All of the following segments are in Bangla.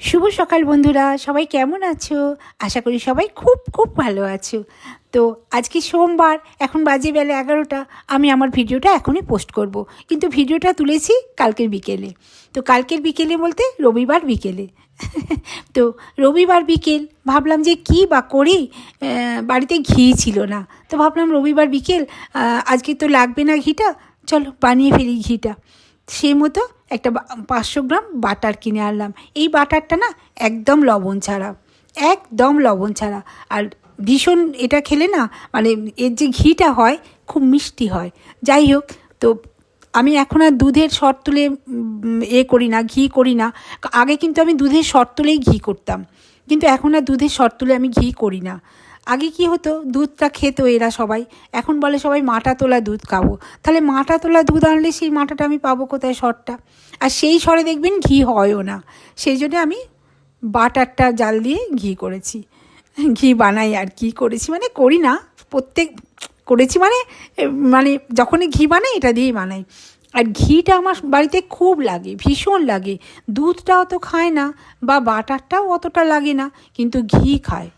শুভ সকাল বন্ধুরা, সবাই কেমন আছো? আশা করি সবাই খুব খুব ভালো আছো। তো আজকে সোমবার, এখন বাজে বেলা এগারোটা, আমি আমার ভিডিওটা এখনই পোস্ট করব। কিন্তু ভিডিওটা তুলেছি কালকের বিকেলে। তো কালকের বিকেলে বলতে রবিবার বিকেলে। তো রবিবার বিকেল, ভাবলাম যে কি বা করি বাড়িতে ঘি ছিল না। তো ভাবলাম রবিবার বিকেল আজকে তো লাগবে না ঘিটা, চলো বানিয়ে ফেলি ঘিটা। সেই মতো একটা পাঁচশো গ্রাম বাটার কিনে আনলাম। এই বাটারটা না একদম লবণ ছাড়া, একদম লবণ ছাড়া। আর ভীষণ এটা খেলে না মানে এর যে ঘিটা হয় খুব মিষ্টি হয়। যাই হোক, তো আমি এখন আর দুধের শর্ট তুলে এ করি না, ঘি করি না। আগে কিন্তু আমি দুধের শর্ট তুলেই ঘি করতাম। কিন্তু এখন আর দুধের শর্ট তুলে আমি ঘি করি না। আগে কি হতো? দুধটা খেতো এরা সবাই। এখন বলে সবাই মাটা তোলা দুধ খাব। তাহলে মাটা তোলা দুধ আনলে সেই মাটাটা আমি পাবো কোথায় সরটা আর সেই সরে দেখবেন ঘি হয়ও না। সেই জন্য আমি বাটারটা জাল দিয়ে ঘি করেছি। ঘি বানাই আর কি করেছি। মানে করি না, প্রত্যেক করেছি মানে মানে যখনই ঘি বানাই এটা দিয়েই বানাই। আর ঘিটা আমার বাড়িতে খুব লাগে, ভীষণ লাগে। দুধটা অত খায় না বা বাটারটাও অতটা লাগে না, কিন্তু ঘি খায়।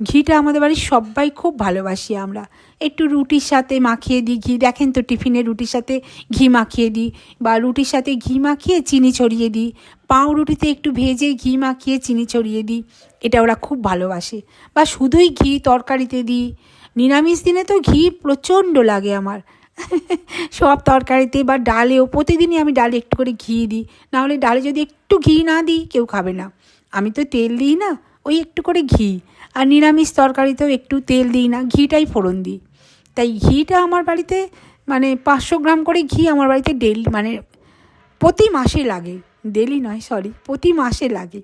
ঘিটা আমাদের বাড়ির সবাই খুব ভালোবাসি আমরা। একটু রুটির সাথে মাখিয়ে দিই ঘি। দেখেন তো টিফিনে রুটির সাথে ঘি মাখিয়ে দিই বা রুটির সাথে ঘি মাখিয়ে চিনি ছড়িয়ে দিই। পাউরুটিতে একটু ভেজে ঘি মাখিয়ে চিনি ছড়িয়ে দিই। এটা ওরা খুব ভালোবাসে। বা শুধুই ঘি তরকারিতে দিই। নিরামিষ দিনে তো ঘি প্রচণ্ড লাগে আমার। সব তরকারিতে বা ডালেও প্রতিদিনই আমি ডালে একটু করে ঘি দিই। নাহলে ডালে যদি একটু ঘি না দিই কেউ খাবে না। আমি তো তেল দিই না। ওই একটু করে ঘি আর নিরামিষ তরকারিতেও একটু তেল দিই না, ঘিটাই ফোড়ন দিই। তাই ঘিটা আমার বাড়িতে মানে পাঁচশো গ্রাম করে ঘি আমার বাড়িতে ডেলি মানে প্রতি মাসে লাগে। ডেলি নয়, সরি, প্রতি মাসে লাগে।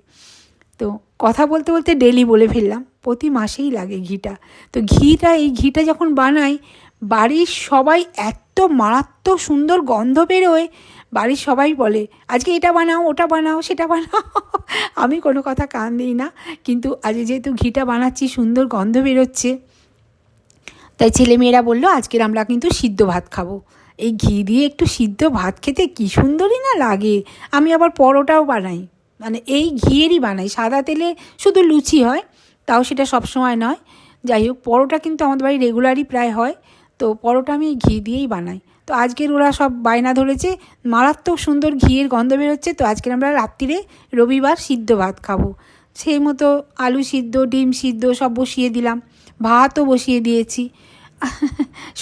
তো কথা বলতে বলতে ডেলি বলে ফেললাম, প্রতি মাসেই লাগে ঘিটা। তো ঘিটা, এই ঘিটা যখন বানাই, বাড়ির সবাই এত মারাত্মক সুন্দর গন্ধ বেরোয় বাড়ির সবাই বলে, আজকে এটা বানাও, ওটা বানাও, সেটা বানাও। আমি কোনো কথা কান দিই না, কিন্তু আজ যেহেতু ঘিটা বানাচ্ছি, সুন্দর গন্ধ বেরোচ্ছে, তাই ছেলেমেয়েরা বলল, আজকের আমরা কিন্তু সিদ্ধ ভাত খাব। এই ঘি দিয়ে একটু সিদ্ধ ভাত খেতে কী সুন্দরই না লাগে। আমি আবার পরোটাও বানাই মানে এই ঘিয়েরই বানাই। সাদা তেলে শুধু লুচি হয়, তাও সেটা সবসময় নয়। যাই হোক, পরোটা কিন্তু আমাদের বাড়ি রেগুলারই প্রায় হয়। তো পরোটা আমি ঘি দিয়েই বানাই। তো আজকের ওরা সব বায়না ধরেছে, মারাত্মক সুন্দর ঘিয়ের গন্ধ বেরোচ্ছে, তো আজকের আমরা রাত্রিরে রবিবার সিদ্ধ ভাত খাব। সেই মতো আলু সিদ্ধ, ডিম সিদ্ধ সব বসিয়ে দিলাম, ভাতও বসিয়ে দিয়েছি।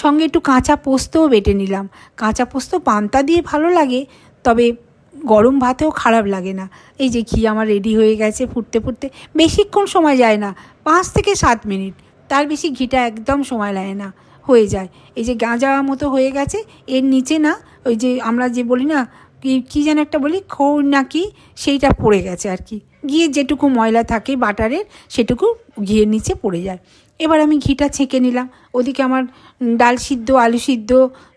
সঙ্গে একটু কাঁচা পোস্তও বেটে নিলাম। কাঁচা পোস্ত পান্তা দিয়ে ভালো লাগে, তবে গরম ভাতেও খারাপ লাগে না। এই যে ঘি আমার রেডি হয়ে গেছে ফুটতে ফুটতে, বেশিক্ষণ সময় যায় না, পাঁচ থেকে সাত মিনিট। তার বেশি ঘিটা একদম সময় লাগে না। হয়ে যায়। এই যে গাঁজা মতো হয়ে গেছে, এর নিচে না ওই যে আমরা যে বলি না, কি যেন একটা বলি, খোর নাকি সেইটা পড়ে গেছে আর কি। গিয়ে যেটুকু ময়লা থাকে বাটারের, সেটুকু ঘিয়ের নিচে পড়ে যায়। এবার আমি ঘিটা ছেঁকে নিলাম। ওদিকে আমার ডাল সিদ্ধ, আলু সিদ্ধ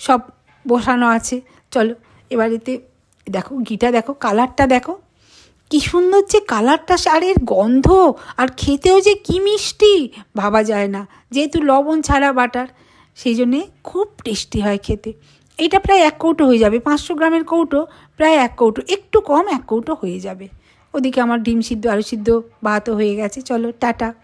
সব বসানো আছে। চলো, এবার এতে দেখো, ঘিটা দেখো, কালারটা দেখো। কি সুন্দর যে কালারটা, সারের গন্ধ, আর খেতেও যে কি মিষ্টি, ভাবা যায় না। যেহেতু লবণ ছাড়া বাটার। সেই জন্যে খুব টেস্টি হয় খেতে। এটা প্রায় এক কৌটো হয়ে যাবে, পাঁচশো গ্রামের কৌটো প্রায় এক কৌটো, একটু কম এক কৌটো হয়ে যাবে। ওদিকে আমার ডিম সিদ্ধ, আলু সিদ্ধ, ভাতও হয়ে গেছে। চলো, টাটা।